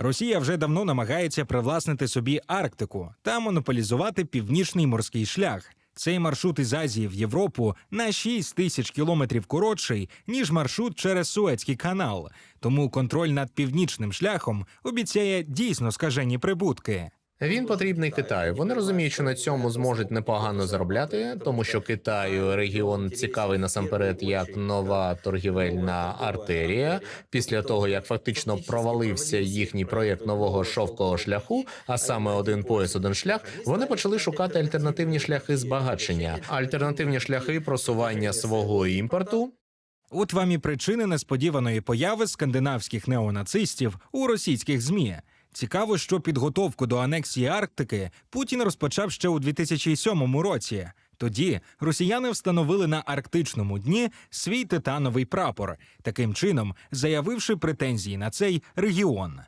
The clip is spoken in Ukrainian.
Росія вже давно намагається привласнити собі Арктику та монополізувати північний морський шлях. Цей маршрут із Азії в Європу на 6 тисяч кілометрів коротший, ніж маршрут через Суецький канал. Тому контроль над північним шляхом обіцяє дійсно скажені прибутки. Він потрібний Китаю. Вони розуміють, що на цьому зможуть непогано заробляти, тому що Китаю регіон цікавий насамперед як нова торгівельна артерія. Після того як фактично провалився їхній проєкт нового шовкового шляху, а саме один пояс, один шлях, вони почали шукати альтернативні шляхи збагачення, альтернативні шляхи просування свого імпорту. От вам і причини несподіваної появи скандинавських неонацистів у російських змі. Цікаво, що підготовку до анексії Арктики Путін розпочав ще у 2007 році. Тоді росіяни встановили на арктичному дні свій титановий прапор, таким чином заявивши претензії на цей регіон.